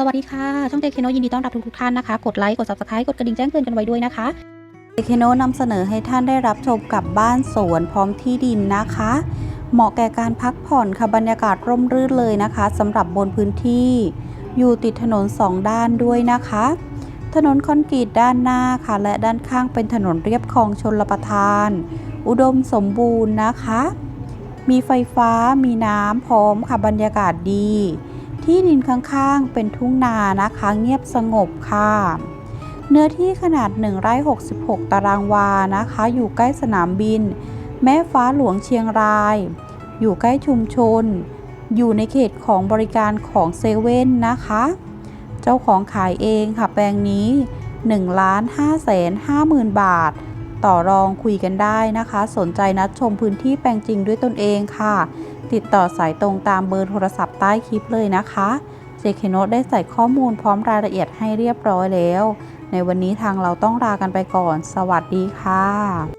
สวัสดีค่ะ ช่องเจเคโนยินดีต้อนรับทุกๆท่านนะคะ กดไลค์ กด subscribe กดกระดิ่งแจ้งเตือนกันไว้ด้วยนะคะเจเคโนนำเสนอให้ท่านได้รับชมกับบ้านสวนพร้อมที่ดินนะคะ เหมาะแก่การพักผ่อนค่ะบรรยากาศร่มรื่นเลยนะคะสำหรับบนพื้นที่ อยู่ติดถนนสองด้านด้วยนะคะ ถนนคอนกรีตด้านหน้าค่ะ และด้านข้างเป็นถนนเรียบคลองชนลประทาน อุดมสมบูรณ์นะคะ มีไฟฟ้ามีน้ำพร้อมค่ะบรรยากาศดี ที่ดินข้างๆ เป็นทุ่งนานะคะเงียบสงบค่ะ เนื้อที่ขนาด1ไร่66 ตารางวานะคะ อยู่ใกล้สนามบิน แม่ฟ้าหลวงเชียงราย อยู่ใกล้ชุมชน อยู่ในเขตของบริการของเซเว่นนะคะ เจ้าของขายเองค่ะแปลงนี้1ล้าน5 5หมื่นบาท ต่อรองคุยกันได้นะคะ สนใจนัดชมพื้นที่แปลงจริงด้วยตนเองค่ะ ติดต่อสายตรงตามเบอร์โทรศัพท์ใต้คลิปเลยนะคะเจคโนได้ใส่ข้อมูลพร้อมรายละเอียดให้เรียบร้อยแล้ว ในวันนี้ทางเราต้องลากันไปก่อน สวัสดีค่ะ